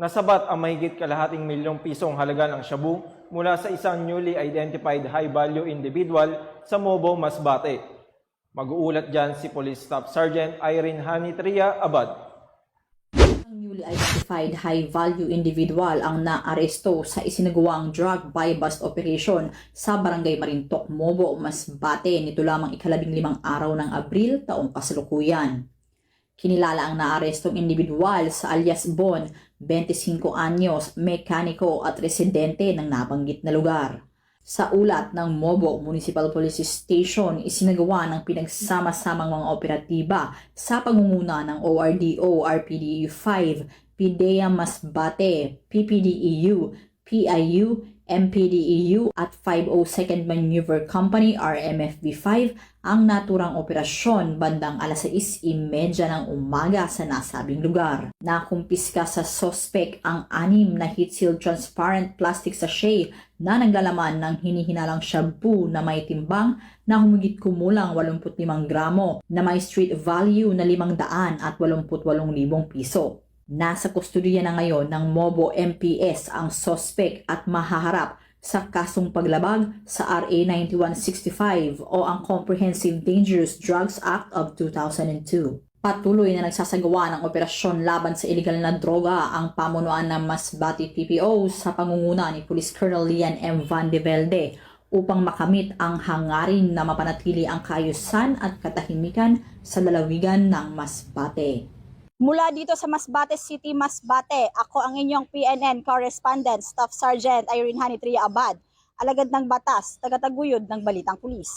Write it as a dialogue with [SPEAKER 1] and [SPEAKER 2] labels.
[SPEAKER 1] Nasabat ang mahigit kalahating milyong pisong halaga ng shabu mula sa isang newly identified high-value individual sa Mobo, Masbate. Mag-uulat dyan si Police Staff Sergeant Irene Hanitria Abad.
[SPEAKER 2] Ang newly identified high-value individual ang naaresto sa isinagawang drug buy-bust operation sa Barangay Marintok, Mobo, Masbate nito lamang ikalabing limang araw ng Abril taong kasalukuyan. Kinilala ang naarestong individual sa alias Bon, 25 anyos, mekaniko at residente ng nabanggit na lugar. Sa ulat ng Mobo Municipal Police Station, isinagawa ng pinagsama-samang mga operatiba sa pangunguna ng ORDO, RPDEU 5, PIDEA Masbate, PPDEU, PIU, MPDEU at 502nd Maneuver Company RMFB5 ang naturang operasyon bandang alas 6.30 ng umaga sa nasabing lugar. Nakumpiska sa sospek ang anim na heat-sealed transparent plastic sachet na naglalaman ng hinihinalang shabu na may timbang na humigit kumulang 85 gramo na may street value na 500 at 88,000 piso. Nasa kustodiya na ngayon ng Mobo MPS ang sospek at mahaharap sa kasong paglabag sa RA 9165 o ang Comprehensive Dangerous Drugs Act of 2002. Patuloy na nagsasagawa ng operasyon laban sa illegal na droga ang pamunuan ng Masbate PPO sa pangunguna ni Police Colonel Lian M. Van de Velde upang makamit ang hangarin na mapanatili ang kaayusan at katahimikan sa lalawigan ng Masbate.
[SPEAKER 3] Mula dito sa Masbate City, Masbate, ako ang inyong PNN correspondent, Staff Sergeant Irene Hanitria Abad, alagad ng batas, tagataguyod ng Balitang Pulis.